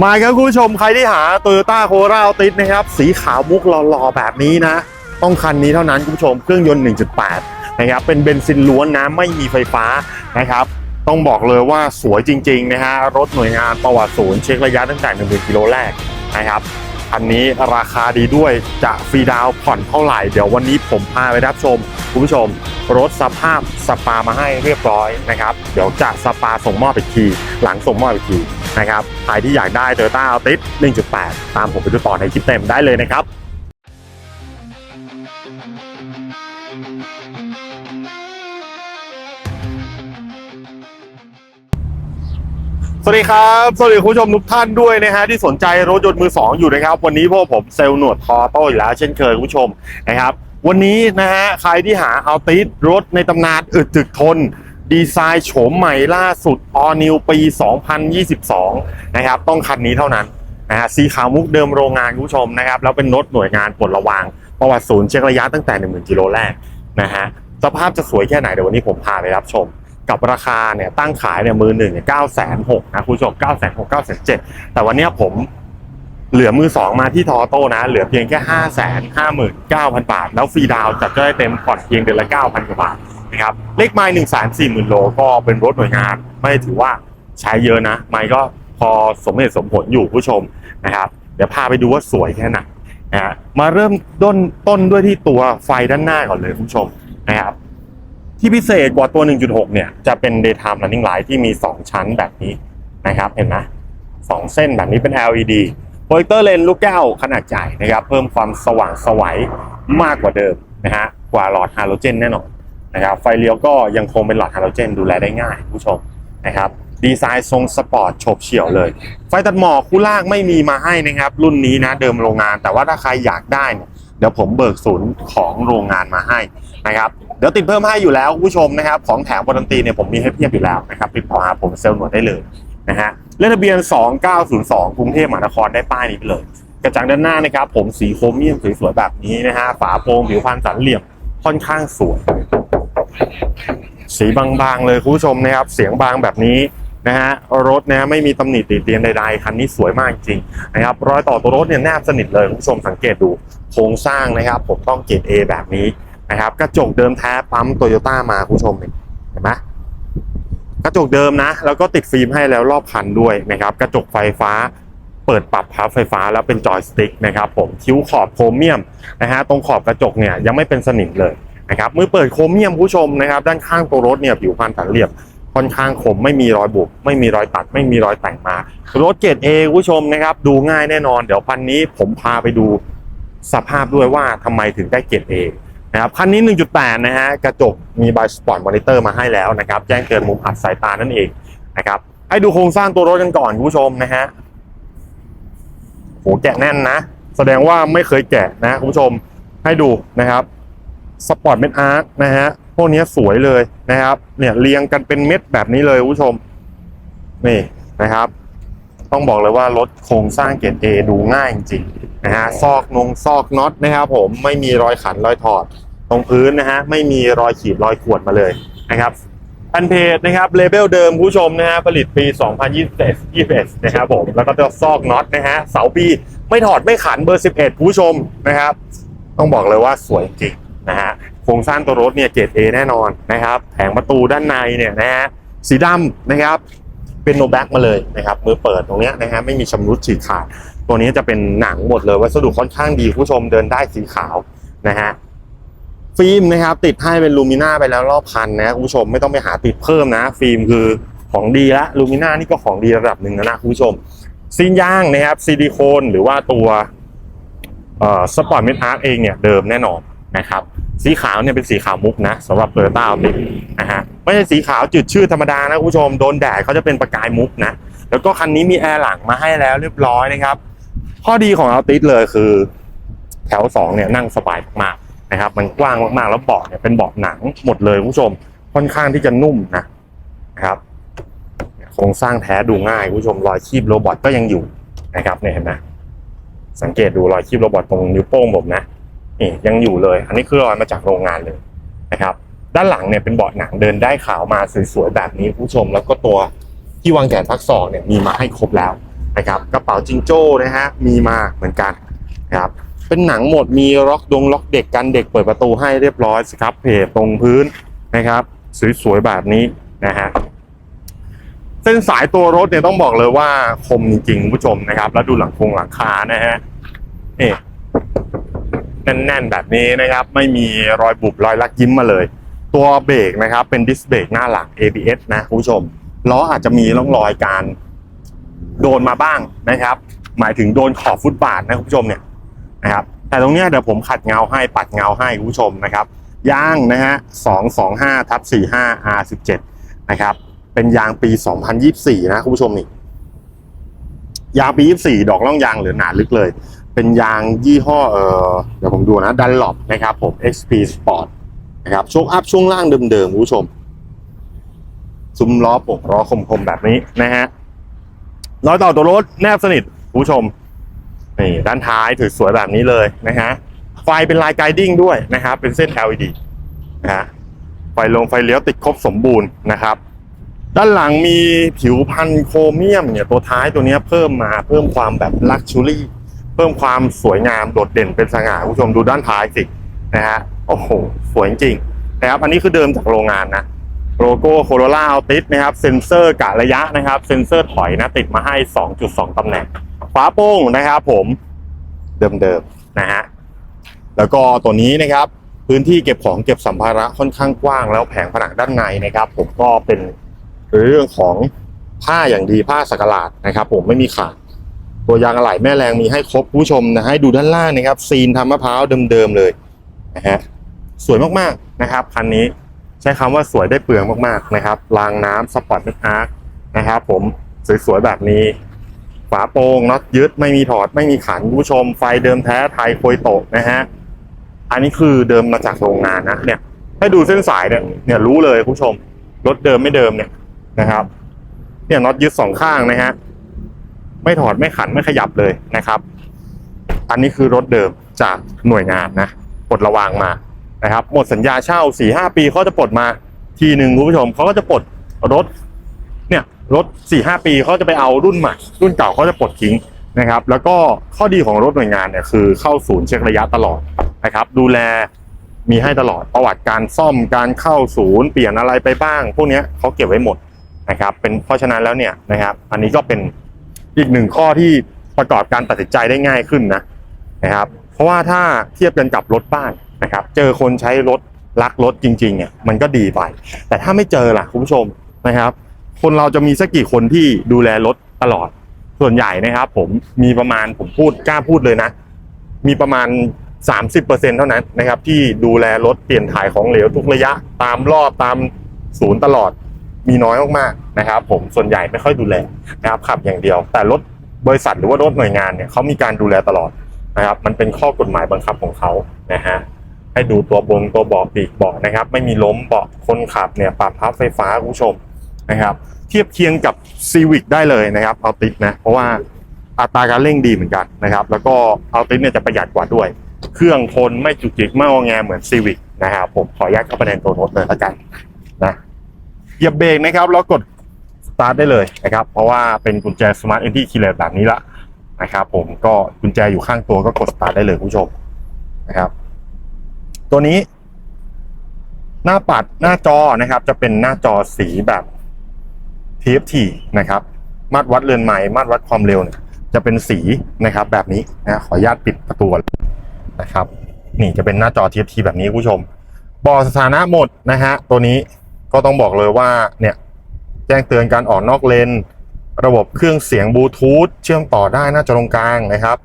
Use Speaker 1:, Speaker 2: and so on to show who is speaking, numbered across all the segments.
Speaker 1: มาครับคุณผู้ชมใครที่หา Toyota Corolla Altis นะครับสีขาวมุกหล่อๆแบบนี้นะ ต้องคันนี้เท่านั้นคุณผู้ชมเครื่องยนต์ 1.8 นะครับ เป็นเบนซินล้วนนะไม่มีไฟฟ้านะครับต้องบอกเลยว่าสวยจริงๆนะฮะรถหน่วยงานประวัติศูนย์เช็คระยะตั้งแต่ 10,000กิโลแรกนะครับคันนี้ราคาดีด้วยจะฟรีดาวน์ผ่อนเท่าไหร่ เดี๋ยววันนี้ผมพาไปรับชมคุณผู้ชม รถสภาพสปามาให้เรียบร้อยนะครับ เดี๋ยวจะสปาส่งมอบอีกที หลังส่งมอบอีกที นะครับใครที่อยากได้ Toyota Altis 1.8 ตามผมไปดูต่อในคลิปเต็มได้เลยนะครับสวัสดีครับ สวัสดีคุณผู้ชมทุกท่านด้วยนะฮะที่สนใจรถยนต์มือสองอยู่นะครับ วันนี้พวกผมเซลล์หนวดคอโต้อีกแล้วเช่นเคยคุณผู้ชมนะครับ วันนี้นะฮะใครที่หาเอาติสรถในตำนานอึดถึกทน ดีไซน์โฉมใหม่ล่าสุด All New ปี 2022 นะครับ ต้องคันนี้เท่านั้นนะฮะสีขาวมุกเดิมโรงงานคุณผู้ชมนะครับ แล้วเป็นรถหน่วยงานปลดระวาง ประวัติศูนย์เช็คระยะตั้งแต่ 10,000กิโลแรกนะฮะสภาพจะสวยแค่ไหนเดี๋ยววันนี้ผมพาไปรับชม กับราคาเนี่ยตั้งขายเนี่ยมือหนึ่งเก้าแสนหกนะคุณผู้ชมเก้าแสนหกเก้าแสนเจ็ดแต่วันนี้ผมเหลือมือสองมาที่ทอโต้นะ เหลือเพียงแค่ห้าแสนห้าหมื่นเก้าพันบาท แล้วฟรีดาวน์จัดก็ได้เต็มผ่อนเพียงเดือนละเก้าพันกว่าบาท นะครับเลขไม้หนึ่งแสนสี่หมื่นโลก็เป็นรถหน่วยงาน ไม่ถือว่าใช้เยอะนะ ไม้ก็พอสมเหตุสมผลอยู่ผู้ชมนะครับ เดี๋ยวพาไปดูว่าสวยแค่ไหนนะฮะมาเริ่มต้นต้นด้วยที่ตัวไฟด้านหน้าก่อนเลยคุณผู้ชมนะครับที่พิเศษกว่าตัว 1.6 เนี่ยจะเป็น daytime running light ที่มี 2 ชั้นแบบนี้นะครับเห็นไหมสองเส้นแบบนี้เป็น LED โปรเจคเตอร์เลนลูกแก้วขนาดใหญ่นะครับ เพิ่มความสว่างสวัยมากกว่าเดิมนะฮะกว่าหลอดฮาโลเจนแน่นอน นะครับไฟเลี้ยวก็ยังคงเป็นหลอดฮาโลเจนดูแลได้ง่ายผู้ชมนะครับดีไซน์ทรงสปอร์ตโฉบเฉี่ยวเลย ไฟตัดหมอกคู่ล่างไม่มีมาให้นะครับ รุ่นนี้นะเดิมโรงงาน แต่ว่าถ้าใครอยากได้เนี่ยเดี๋ยวผมเบิกศูนย์ของโรงงานมาให้นะครับเดี๋ยวติดเพิ่มให้อยู่แล้วผู้ชมนะครับ ของแถมวารันตีเนี่ยผมมีให้เพียบอยู่แล้วนะครับติดต่อหาผมเซลล์หนวดได้เลยนะฮะเลขทะเบียน 2902 กรุงเทพมหานครได้ป้ายนี้ไปเลย กระจังด้านหน้านะครับ ผมสีโครเมียมสวยๆแบบนี้นะฮะฝาโปร่งผิวพรรณสันเหลี่ยมค่อนข้างสวย สีบางๆเลยคุณผู้ชมนะครับ เสียงบางแบบนี้นะฮะรถนะไม่มีตำหนิติเตียนใดๆคันนี้สวยมากจริงนะครับรอยต่อตัวรถเนี่ยแนบสนิทเลยคุณผู้ชมสังเกตดูโครงสร้างนะครับ ผมต้องเกรด A แบบนี้นะครับ กระจกเดิมแท้ปั๊มโตโยต้ามาคุณผู้ชมเห็นไหมกระจกเดิมนะ แล้วก็ติดฟิล์มให้แล้วรอบคันด้วยนะครับ กระจกไฟฟ้าเปิดปรับพับไฟฟ้าแล้วเป็นจอยสติ๊กนะครับผมคิ้วขอบโครเมียมนะฮะตรงขอบกระจกเนี่ยยังไม่เป็นสนิมเลย นะครับมือเปิดโครเมียมผู้ชมนะครับ ด้านข้างตัวรถเนี่ยผิวพรรณสันเหลี่ยมค่อนข้างคมไม่มีรอยบุบไม่มีรอยตัด ไม่มีรอยแต่งมารถเกรดเอคุณผู้ชมนะครับ ดูง่ายแน่นอน เดี๋ยวพันนี้ผมพาไปดูสภาพด้วยว่าทำไมถึงได้เกรดเอนะครับคันนี้ 1.8 นะฮะกระจกมีบายสปอร์ตมอนิเตอร์มาให้แล้วนะครับ แจ้งเตือนมุมอับสายตานั่นเองนะครับให้ดูโครงสร้างตัวรถกันก่อนผู้ชมนะฮะโหแกะแน่นนะ แสดงว่าไม่เคยแกะนะคุณผู้ชมให้ดูนะครับ สปอร์ตเม็ดอาร์ตนะฮะพวกนี้สวยเลยนะครับ เนี่ยเรียงกันเป็นเม็ดแบบนี้เลยคุณผู้ชม นี่นะครับ ต้องบอกเลยว่ารถโครงสร้างเกรดเอดูง่ายจริงๆนะฮะซอกนงซอกน็อตนะครับ ผมไม่มีรอยขันรอยถอด ตรงพื้นนะฮะไม่มีรอยขีดรอยข่วนมาเลยนะครับอันเพจนะครับเลเบลเดิมคุณผู้ชมนะฮะผลิตปี 2021 21นะครับผมแล้วก็ตัวซอกน็อตนะฮะเสาปีไม่ถอดไม่ขันเบอร์ 11คุณผู้ชมนะครับ ต้องบอกเลยว่าสวยจริง นะฮะโครงสร้างตัวรถเนี่ยเกรดเอแน่นอนนะครับแผงประตูด้านในเนี่ยนะฮะสีดำนะครับเป็นโนแบ็กมาเลยนะครับมือเปิดตรงเนี้ยนะฮะไม่มีชำรุดฉีกขาด ตัวนี้จะเป็นหนังหมดเลยวัสดุค่อนข้างดีคุณผู้ชมเดินได้สีขาวนะฮะฟิล์มนะครับติดให้เป็นลูมิน่าไปแล้วรอบคันนะคุณผู้ชมไม่ต้องไปหาติดเพิ่มนะ ฟิล์มคือของดีละลูมิน่านี่ก็ของดีระดับหนึ่งแล้วนะคุณผู้ชมซีนยางนะครับซิลิโคนหรือว่าตัวสปอร์ตเมทอาร์เองเนี่ยเดิมแน่นอนนะครับ สีขาวเนี่ยเป็นสีขาวมุกนะสำหรับเ o อร์ต้าอัลตินะฮะไม่ใช่สีขาวจืดชืดธรรมดานะคุณผู้ชมโดนแดดเขาจะเป็นประกายมุกนะแล้วก็คันนี้มีแอร์หลังมาให้แล้วเรียบร้อยนะครับ ข้อดีของอัลติสเลยคือ แถวสองเนี่ยนั่งสบายมากๆนะครับ มันกว้างมากๆแล้วเบาะเนี่ยเป็นเบาะหนังหมดเลยคุณผู้ชมค่อนข้างที่จะนุ่มนะนะครับโครงสร้างแท้ดูง่ายคุณผู้ชมรอยคีบโรบอทก็ยังอยู่นะครับเนี่ยเห็นไหมสังเกตดูรอยคีบโรบอทตรงนิ้วโป้งผมนะ นี่ยังอยู่เลย อันนี้คือรอยมาจากโรงงานเลยนะครับ ด้านหลังเนี่ยเป็นเบาะหนังเดินได้ขาวมาสวยๆแบบนี้ผู้ชม แล้วก็ตัวที่วางแขนพักศอกเนี่ยมีมาให้ครบแล้วนะครับ กระเป๋าจิงโจ้นะฮะมีมาเหมือนกันนะครับเป็นหนังหมดมีล็อกดงล็อกเด็กกันเด็กเปิดประตูให้เรียบร้อยสครับเพจตรงพื้นนะครับ สวยๆแบบนี้นะฮะเส้นสายตัวรถเนี่ยต้องบอกเลยว่าคมจริงๆผู้ชมนะครับ แล้วดูหลังคงหลังคานะฮะนี่ แน่นๆ แบบนี้นะครับ ไม่มีรอยบุบรอยลักยิ้มมาเลย ตัวเบรกนะครับเป็นดิสเบรกหน้าหลัง ABS นะคุณผู้ชมล้ออาจจะมีร่องรอยการโดนมาบ้างนะครับ หมายถึงโดนขอบฟุตบาทนะคุณผู้ชมเนี่ยนะครับแต่ตรงเนี้ยเดี๋ยวผมขัดเงาให้ปัดเงาให้คุณผู้ชมนะครับยางนะฮะ225ทับ45 R17 นะครับเป็นยางปี 2024 นะคุณผู้ชมนี่ยางปี 24 ดอกล่องยางเหลือหนาลึกเลย เป็นยางยี่ห้อเออเดี๋ยวผมดูนะดันหลบนะครับผม XP Sport นะครับช่วงอัพช่วงล่างเดิมๆคุณผู้ชม ซุ้มล้อปกล้อคมๆแบบนี้นะฮะรอยต่อตัวรถแนบสนิทคุณผู้ชมนี่ด้านท้ายถือสวยแบบนี้เลยนะฮะไฟเป็นลายไกดิ้งด้วยนะครับ เป็นเส้น LED นะฮะไฟลงไฟเลี้ยวติดครบสมบูรณ์นะครับ ด้านหลังมีผิวพันธุ์โครเมียมเนี่ยตัวท้ายตัวนี้เพิ่มมาเพิ่มความแบบลักชูรี่ เพิ่มความสวยงามโดดเด่นเป็นสง่าคุณผู้ชมดูด้านท้ายสินะฮะโอ้โหสวยจริงนะครับอันนี้คือเดิมจากโรงงานนะโลโก้โคโรล่าเอาติดนะครับเซ็นเซอร์กะระยะนะครับเซ็นเซอร์ถอยนะติดมาให้ 2.2 ตำแหน่งฝาโป้งนะครับผมเดิมๆนะฮะแล้วก็ตัวนี้นะครับพื้นที่เก็บของเก็บสัมภาระค่อนข้างกว้างแล้วแผงผนังด้านในนะครับ ผมก็เป็นเรื่องของผ้าอย่างดีผ้าสักหลาดนะครับ ผมไม่มีขาด ตัวยางอะไหล่แม่แรงมีให้ครบผู้ชมนะให้ดูด้านล่างนะครับ ซีนทำมะพร้าวเดิมๆเลยนะฮะสวยมากๆนะครับคันนี้ใช้คำว่าสวยได้เปลืองมากๆนะครับรางน้ำสปอร์ตเมิดอาร์คนะครับผมสวยๆแบบนี้ ฝาโปร่งน็อตยึดไม่มีถอดไม่มีขันผู้ชมไฟเดิมแท้ไทยโคยโตะนะฮะอันนี้คือเดิมมาจากโรงงานนะเนี่ยให้ดูเส้นสายเนี่ยเนี่ยรู้เลยผู้ชมรถเดิมไม่เดิมเนี่ยนะครับ เนี่ยน็อตยึดสองข้างนะฮะ ไม่ถอดไม่ขันไม่ขยับเลยนะครับ อันนี้คือรถเดิมจากหน่วยงานนะปลดระวางมานะครับหมดสัญญาเช่า4ี่ห้าปีเขาจะปลดมาทีหนึ่งคุณผู้ชมเขาก็จะปลดรถเนี่ยรถ4ี่ห้าปีเขาจะไปเอารุ่นใหม่รุ่นเก่าเขาจะปลดทิ้งนะครับ แล้วก็ข้อดีของรถหน่วยงานเนี่ยคือเข้าศูนย์เช็คระยะตลอดนะครับ ดูแลมีให้ตลอดประวัติการซ่อมการเข้าศูนย์เปลี่ยนอะไรไปบ้าง พวกนี้เขาเก็บไว้หมดนะครับ เป็นเพราะฉะนั้นแล้วเนี่ยนะครับ อันนี้ก็เป็น อีกหนึ่งข้อที่ประกอบการตัดสินใจได้ง่ายขึ้นนะนะครับ เพราะว่าถ้าเทียบกันกับรถบ้านนะครับ เจอคนใช้รถรักรถจริงๆเนี่ยมันก็ดีไป แต่ถ้าไม่เจอล่ะคุณผู้ชมนะครับ คนเราจะมีสักกี่คนที่ดูแลรถตลอด ส่วนใหญ่นะครับ ผมมีประมาณผมพูดกล้าพูดเลยนะ มีประมาณ 30%เท่านั้นนะครับ ที่ดูแลรถเปลี่ยนถ่ายของเหลวทุกระยะ ตามรอบตามศูนย์ตลอด มีน้อยมากๆนะครับ ผมส่วนใหญ่ไม่ค่อยดูแลนะครับขับอย่างเดียว แต่รถบริษัทหรือว่ารถหน่วยงานเนี่ยเขามีการดูแลตลอดนะครับ มันเป็นข้อกฎหมายบังคับของเขานะฮะให้ดูตัวบงตัวเบาะปีกเบาะนะครับ ไม่มีล้มเบาะคนขับเนี่ยปรับพับไฟฟ้าคุณผู้ชมนะครับ เทียบเคียงกับซีวิกได้เลยนะครับเอาติดนะเพราะว่าอัตราการเร่งดีเหมือนกันนะครับ แล้วก็เอาติดเนี่ยจะประหยัดกว่าด้วย เครื่องทนไม่จุกจิกไม่งอแงเหมือนซีวิกนะครับผมขออนุญาตเข้าไปในตัวรถเลยละกันนะ เหยียบเบรกนะครับแล้วกดสตาร์ทได้เลยนะครับ เพราะว่าเป็นกุญแจสมาร์ทเอนตี้คีเลแบบนี้ละนะครับผมก็กุญแจอยู่ข้างตัวก็กดสตาร์ทได้เลยคุณผู้ชมนะครับ ตัวนี้ หน้าปัดหน้าจอนะครับ จะเป็นหน้าจอสีแบบ TFT นะครับ มาตรวัดเรือนไม้มาตรวัดความเร็วเนี่ยจะเป็นสีนะครับ แบบนี้นะขออนุญาตปิดประตูนนะครับ นี่จะเป็นหน้าจอ TFT แบบนี้คุณผู้ชมบอกสถานะหมดนะฮะตัวนี้ ก็ต้องบอกเลยว่าเนี่ยแจ้งเตือนการออกนอกเลน ระบบเครื่องเสียงบลูทูธเชื่อมต่อได้หน้าจอตรงกลางนะครับ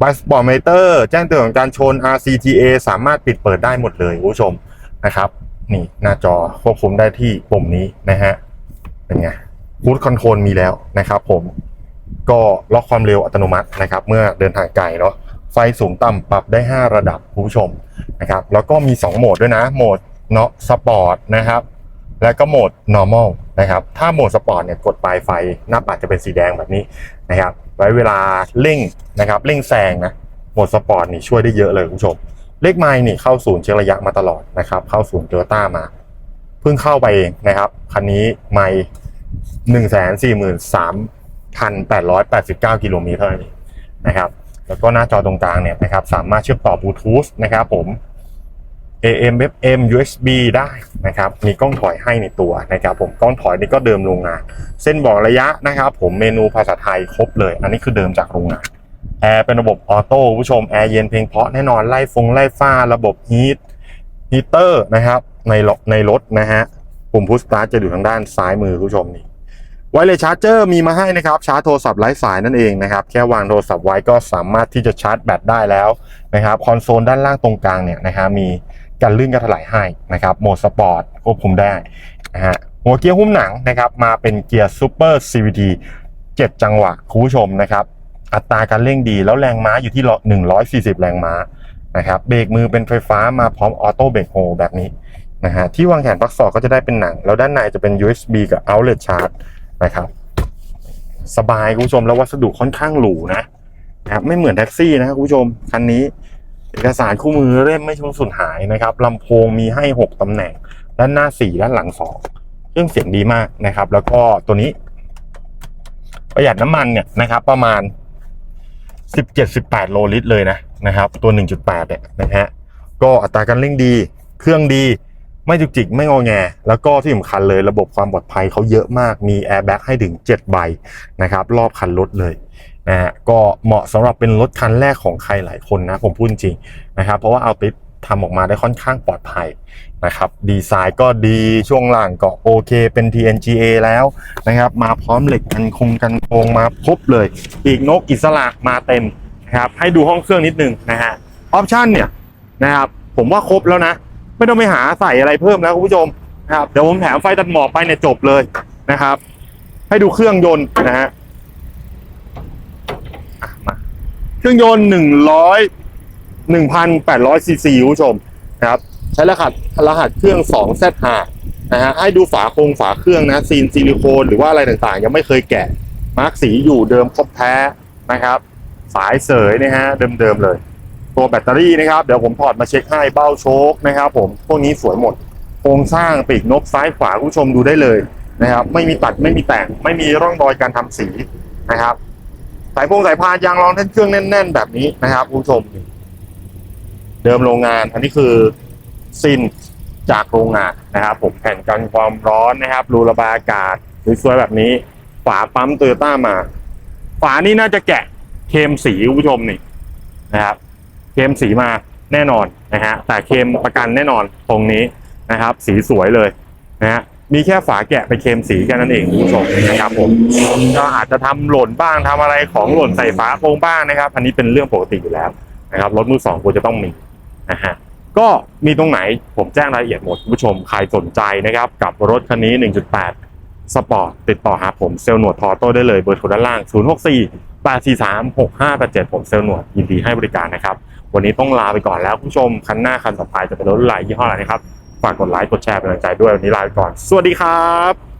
Speaker 1: บ s สปอร์ตเมเตอร์แจ้งเตือนของการชน RCTA สามารถปิดเปิดได้หมดเลยคุณผู้ชมนะครับ นี่หน้าจอควบคุมได้ที่ปุ่มนี้นะฮะเป็นไงคูดคอนโทรลมีแล้วนะครับผมก็ล็อกความเร็วอัตโนมัตินะครับ เมื่อเดินทางไกลเนาะไฟสูงต่ำปรับได้ 5 ระดับคุณผู้ชมนะครับ แล้วก็มี 2 โหมดด้วยนะ โหมดเนาะสปอร์ตนะครับ และก็โหมด normal นะครับ ถ้าโหมดสปอร์ตเนี่ยกดปลายไฟหน้าปัดจะเป็นสีแดงแบบนี้นะครับ ไว้เวลาเร่งนะครับเร่งแซงนะโหมดสปอร์ตนี่ช่วยได้เยอะเลยคุณผู้ชม เลขไมล์นี่เข้าศูนย์เช็คระยะมาตลอดนะครับ เข้าศูนย์โตโยต้ามาเพิ่งเข้าไปเองนะครับคันนี้ไมล์หนึ่งแสนสี่หมื่นสาม1,889กิโลเมตรเท่านั้นนะครับแล้วก็หน้าจอตรงกลางเนี่ยนะครับสามารถเชื่อมต่อบลูทูธนะครับผม AM FM USB ได้นะครับ มีกล้องถอยให้ในตัวนะครับผมกล้องถอยนี่ก็เดิมโรงงาน เส้นบอกระยะนะครับ ผมเมนูภาษาไทยครบเลย อันนี้คือเดิมจากโรงงานแอร์เป็นระบบออโต้ผู้ชมแอร์เย็นเพลงเพาะแน่นอนไล่ฟงไล่ฟ้าระบบฮีทฮีเตอร์นะครับในรถในรถนะฮะปุ่มพุชสตาร์ทจะอยู่ทางด้านซ้ายมือผู้ชมนี่ไวเลสชาร์จเจอร์มีมาให้นะครับ ชาร์จโทรศัพท์ไร้สายนั่นเองนะครับ แค่วางโทรศัพท์ไว้ก็สามารถที่จะชาร์จแบตได้แล้วนะครับ คอนโซลด้านล่างตรงกลางเนี่ยนะครับมี การลื่นการถลายให้นะครับโหมดสปอร์ตควบคุมได้นะฮะหัวเกียร์หุ้มหนังนะครับมาเป็นเกียร์ซูเปอร์ CVT 7 จังหวะคุณผู้ชมนะครับอัตราการเร่งดีแล้วแรงม้าอยู่ที่ 140 แรงม้านะครับเบรกมือเป็นไฟฟ้ามาพร้อมออโต้เบรกโฮแบบนี้นะฮะที่วางแขนปลั๊กสอดก็จะได้เป็นหนัง แล้วด้านในจะเป็น USB กับ outlet charge นะครับสบายคุณผู้ชมแล้ววัสดุค่อนข้างหรูนะนะครับไม่เหมือนแท็กซี่นะครับคุณผู้ชมคันนี้ เอกสารคู่มือเล่มไม่ชงสูญหายนะครับลำโพงมีให้ 6 ตำแหน่ง ด้านหน้า 4 ด้านหลัง 2 เครื่องเสียงดีมากนะครับ แล้วก็ตัวนี้ ประหยัดน้ำมันเนี่ยนะครับ ประมาณ 17-18 โลลิตรเลยนะนะครับ ตัว 1.8 เนี่ยนะฮะก็อัตราการเร่งดี เครื่องดีไม่จุกจิกไม่งอแง แล้วก็ที่สำคัญเลยระบบความปลอดภัยเขาเยอะมากมีแอร์แบ็กให้ถึง 7 ใบนะครับ รอบคันรถเลย นะฮะก็เหมาะสำหรับเป็นรถคันแรกของใครหลายคนนะผมพูดจริงนะครับ เพราะว่าเอาติทำออกมาได้ค่อนข้างปลอดภัยนะครับดีไซน์ก็ดีช่วงล่างก็โอเคเป็น TNGA แล้วนะครับ มาพร้อมเหล็กกันคงกันโคงมาครบเลย อีกนกอิสระมาเต็มนะครับให้ดูห้องเครื่องนิดนึงนะฮะออปชันเนี่ยนะครับผมว่าครบแล้วนะ ไม่ต้องไปหาใส่อะไรเพิ่มแล้วคุณผู้ชมนะครับเดี๋ยวผมแถมไฟตัดหมอกไปเนี่ยจบเลยนะครับ ให้ดูเครื่องยนต์นะฮะมา เครื่องยนต์หนึ่งร้อยหนึ่งพันแปดร้อยซีซีคุณผู้ชมนะครับ ใช้รหัสรหัสเครื่อง2 z 5นะฮะให้ดูฝาโครงฝาเครื่องนะซีนซิลิโคนหรือว่าอะไรต่างๆ ยังไม่เคยแกะมาร์กสีอยู่เดิมครบแท้นะครับ สายเสยนะฮะเดิมๆเลย ตัวแบตเตอรี่นะครับ เดี๋ยวผมถอดมาเช็คให้เบ้าโชคนะครับ ผมพวกนี้สวยหมด โครงสร้างปีกนกซ้ายขวาคุณผู้ชมดูได้เลยนะครับ ไม่มีตัดไม่มีแต่งไม่มีร่องรอยการทำสีนะครับ สายพงสายพานยางรองแท่นเครื่องแน่น ๆ แบบนี้นะครับคุณผู้ชม เดิมโรงงาน อันนี้คือซินจากโรงงานนะครับ ผมแผ่นกันความร้อนนะครับ รูระบายอากาศสวยๆแบบนี้ ฝาปั๊มโตโยต้ามา ฝานี่น่าจะแกะเคมสีคุณผู้ชมนี่นะครับ เคมสีมาแน่นอนนะฮะแต่เคมประกันแน่นอนตรงนี้นะครับ สีสวยเลยนะฮะ มีแค่ฝาแกะไปเคมสีแค่นั้นเองคุณผู้ชมนะครับผมก็อาจจะทำหล่นบ้างทำอะไรของหล่นใส่ฝาโปรงบ้างนะครับ อันนี้เป็นเรื่องปกติอยู่แล้วนะครับรถมือสองควรจะต้องมีนะฮะก็มีตรงไหนผมแจ้งรายละเอียดหมดคุณผู้ชมใครสนใจนะครับ กับรถคันนี้ 1.8 สปอร์ตติดต่อหาผมเซลล์หนวดทอโต้ได้เลยเบอร์โทรด้านล่าง 064 843 6587 ผมเซลล์หนวดยินดีให้บริการนะครับ วันนี้ต้องลาไปก่อนแล้วคุณผู้ชมคันหน้าคันต่อไปจะเป็นรถไหนยี่ห้ออะไรนะครับ ฝากกดไลค์กดแชร์เป็นกำลังใจด้วยวันนี้ลาไปก่อน สวัสดีครับ